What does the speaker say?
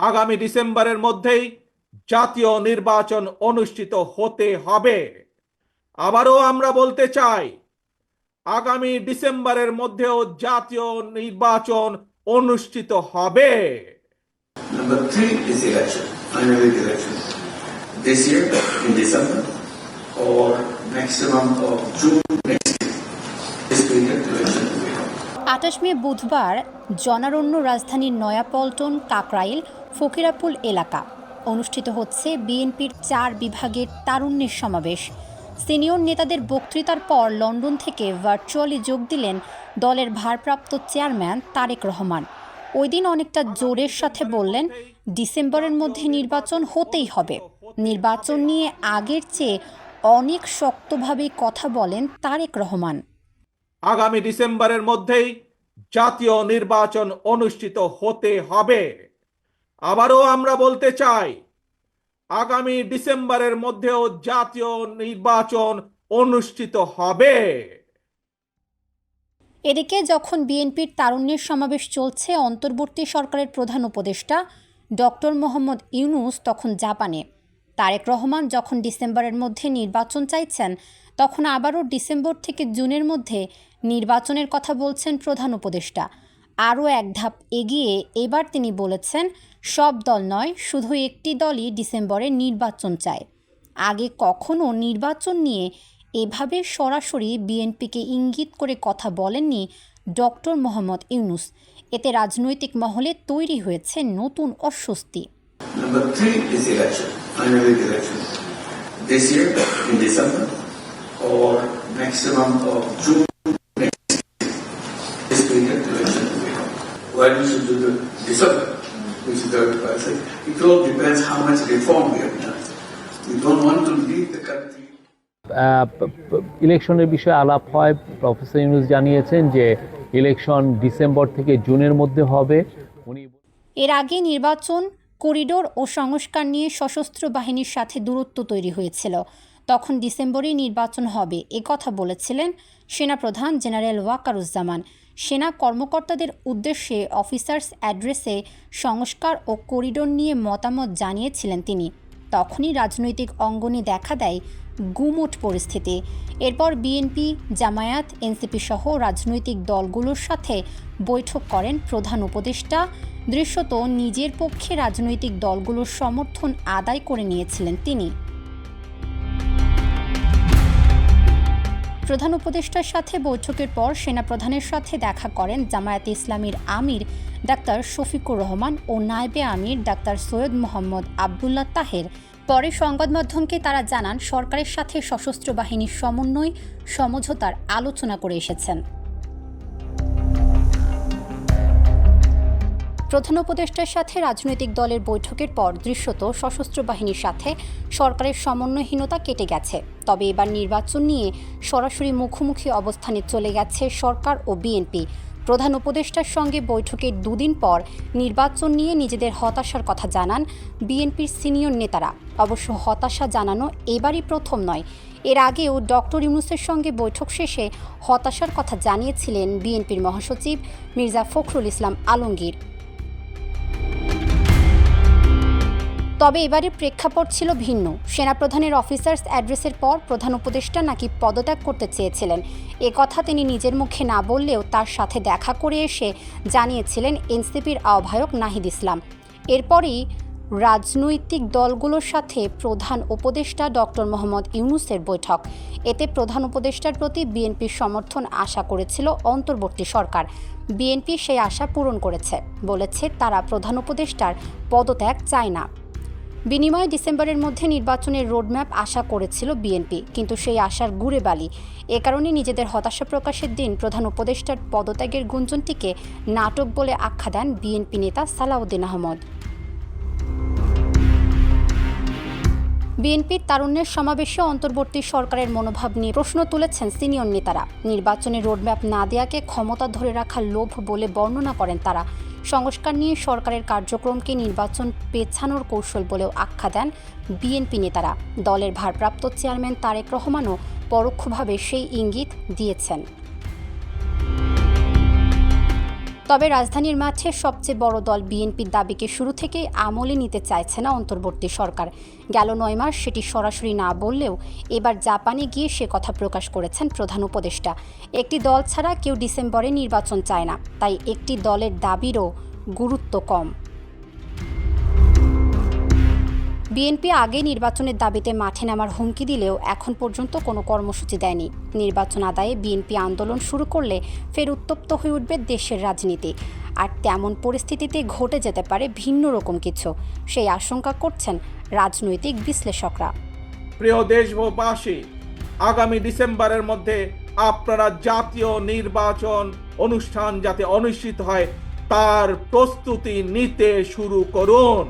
আগামী ডিসেম্বরের মধ্যেই জাতীয় নির্বাচন অনুষ্ঠিত হতে হবে। আবারও আমরা বলতে চাই আগামী ডিসেম্বরের মধ্যেও জাতীয় নির্বাচন অনুষ্ঠিত হবে। আঠাশ মে বুধবার জনারণ্য রাজধানীর নয়াপল্টন কাকরাইল ফকিরাপুল এলাকা। অনুষ্ঠিত হচ্ছে বিএনপির চার বিভাগের তারুণ্যের সমাবেশ। সিনিয়র নেতাদের বক্তৃতার পর লন্ডন থেকে ভার্চুয়ালি যোগ দিলেন দলের ভারপ্রাপ্ত চেয়ারম্যান তারেক রহমান। ওই দিন অনেকটা জোরের সাথে বললেন, ডিসেম্বরের মধ্যে নির্বাচন হতেই হবে। নির্বাচন নিয়ে আগের চেয়ে অনেক শক্তভাবে কথা বলেন তারেক রহমান। আগামী ডিসেম্বরের মধ্যেই জাতীয় নির্বাচন অনুষ্ঠিত হতে হবে। আবারও আমরা বলতে চাই, আগামী ডিসেম্বরের মধ্যেও জাতীয় নির্বাচন অনুষ্ঠিত হবে। এদিকে যখন বিএনপির তারুণ্যের সমাবেশ চলছে, অন্তর্বর্তী সরকারের প্রধান উপদেষ্টা ডক্টর মোহাম্মদ ইউনুস তখন জাপানে। তারেক রহমান যখন ডিসেম্বরের মধ্যে নির্বাচন চাইছেন, তখন আবারও ডিসেম্বর থেকে জুনের মধ্যে নির্বাচনের কথা বলছেন প্রধান উপদেষ্টা। আরও এক ধাপ এগিয়ে এবার তিনি বলেছেন, সব দল নয়, শুধু একটি দলই ডিসেম্বরে নির্বাচন চায়। আগে কখনও নির্বাচন নিয়ে এভাবে সরাসরি বিএনপিকে ইঙ্গিত করে কথা বলেননি ডক্টর মোহাম্মদ ইউনুস। এতে রাজনৈতিক মহলে তৈরি হয়েছে নতুন অস্বস্তি। Why we should do the December, which is the advice. It all depends how much reform we have done. We don't want to leave the country. ইলেকশনের বিষয়ে আলাপ হয় প্রফেসর ইউনুস জানিয়েছেন যে ইলেকশন ডিসেম্বর থেকে জুনের মধ্যে হবে উনি এর আগে নির্বাচন করিডোর ও সংস্কার নিয়ে সশস্ত্র বাহিনীর সাথে দূরত্ব তৈরি হয়েছিল তখন ডিসেম্বরেই নির্বাচন হবে, এ কথা বলেছিলেন সেনাপ্রধান জেনারেল ওয়াকারুজ্জামান। সেনা কর্মকর্তাদের উদ্দেশ্যে অফিসার্স অ্যাড্রেসে সংস্কার ও করিডোর নিয়ে মতামত জানিয়েছিলেন তিনি। তখনই রাজনৈতিক অঙ্গনে দেখা দেয় গুমোট পরিস্থিতি। এরপর বিএনপি, জামায়াত, এনসিপি সহ রাজনৈতিক দলগুলোর সাথে বৈঠক করেন প্রধান উপদেষ্টা। দৃশ্যত নিজের পক্ষে রাজনৈতিক দলগুলোর সমর্থন আদায় করে নিয়েছিলেন তিনি। প্রধান উপদেষ্টার সাথে বৈঠকের পর সেনাপ্রধানের সাথে দেখা করেন জামায়াতে ইসলামীর আমির ডাক্তার শফিকুর রহমান ও নায়েবে আমির ডাক্তার সৈয়দ মোহাম্মদ আবদুল্লাহ তাহের। পরে সংবাদ মাধ্যমকে তারা জানান, সরকারের সাথে সশস্ত্র বাহিনীর সমন্বয়, সমঝোতার আলোচনা করে এসেছেন। প্রধান উপদেষ্টার সাথে রাজনৈতিক দলের বৈঠকের পর দৃশ্যত সশস্ত্র বাহিনীর সাথে সরকারের সমন্বয়হীনতা কেটে গেছে। তবে এবার নির্বাচন নিয়ে সরাসরি মুখোমুখি অবস্থানে চলে গেছে সরকার ও বিএনপি। প্রধান উপদেষ্টার সঙ্গে বৈঠকের দুদিন পর নির্বাচন নিয়ে নিজেদের হতাশার কথা জানান বিএনপির সিনিয়র নেতারা। অবশ্য হতাশা জানানো এবারই প্রথম নয়। এর আগেও ডক্টর ইউনুসের সঙ্গে বৈঠক শেষে হতাশার কথা জানিয়েছিলেন বিএনপির মহাসচিব মির্জা ফখরুল ইসলাম আলমগীর। তবে এবারের প্রেক্ষাপট ছিল ভিন্ন। সেনাপ্রধানের অফিসার্স অ্যাড্রেসের পর প্রধান উপদেষ্টা নাকি পদত্যাগ করতে চেয়েছিলেন। এ কথা তিনি নিজের মুখে না বললেও তার সাথে দেখা করে এসে জানিয়েছিলেন এনসিপির আহ্বায়ক নাহিদ ইসলাম। এরপরই রাজনৈতিক দলগুলোর সাথে প্রধান উপদেষ্টা ডক্টর মোহাম্মদ ইউনুসের বৈঠক। এতে প্রধান উপদেষ্টার প্রতি বিএনপির সমর্থন আশা করেছিল অন্তর্বর্তী সরকার। বিএনপি সেই আশা পূরণ করেছে, বলেছে তারা প্রধান উপদেষ্টার পদত্যাগ চায় না। বিনিময়ে ডিসেম্বরের মধ্যে নির্বাচনের রোডম্যাপ আশা করেছিল বিএনপি, কিন্তু সেই আশার গুড়ে বালি। এ কারণে নিজেদের হতাশা প্রকাশের দিন প্রধান উপদেষ্টার পদত্যাগের গুঞ্জনটিকে নাটক বলে আখ্যা দেন বিএনপি নেতা সালাউদ্দিন আহমদ। বিএনপির তারুণ্যের সমাবেশে অন্তর্বর্তী সরকারের মনোভাব নিয়ে প্রশ্ন তুলেছেন সিনিয়র নেতারা। নির্বাচনে রোডম্যাপ না দেয়াকে ক্ষমতা ধরে রাখার লোভ বলে বর্ণনা করেন তারা। সংস্কার নিয়ে সরকারের কার্যক্রমকে নির্বাচন পেছানোর কৌশল বলেও আখ্যা দেন বিএনপি নেতারা। দলের ভারপ্রাপ্ত চেয়ারম্যান তারেক রহমানও পরোক্ষভাবে সেই ইঙ্গিত দিয়েছেন। তবে রাজধানীর মাঠে সবচেয়ে বড় দল বিএনপির দাবিকে শুরু থেকেই আমলে নিতে চাইছে না অন্তর্বর্তী সরকার। গেল নয় মাস সেটি সরাসরি না বললেও এবার জাপানে গিয়ে সে কথা প্রকাশ করেছেন প্রধান উপদেষ্টা। একটি দল ছাড়া কেউ ডিসেম্বরে নির্বাচন চায় না, তাই একটি দলের দাবিরও গুরুত্ব কম। বিএনপি আগে নির্বাচনের দাবিতে মাঠে নামার হুমকি দিলেও এখন পর্যন্ত কোনো কর্মসূচি দেয়নি। নির্বাচন আদায়ে বিএনপি আন্দোলন শুরু করলে ফের উত্তপ্ত হয়ে উঠবে দেশের রাজনীতি। আর তেমন পরিস্থিতিতে ঘটে যেতে পারে ভিন্ন রকম কিছু। সেই আশঙ্কা করছেন রাজনৈতিক বিশ্লেষকরা। প্রিয় দেশবাসী, আগামী ডিসেম্বরের মধ্যে আপনারা জাতীয় নির্বাচন অনুষ্ঠান যাতে অনুষ্ঠিত হয়, তার প্রস্তুতি নিতে শুরু করুন।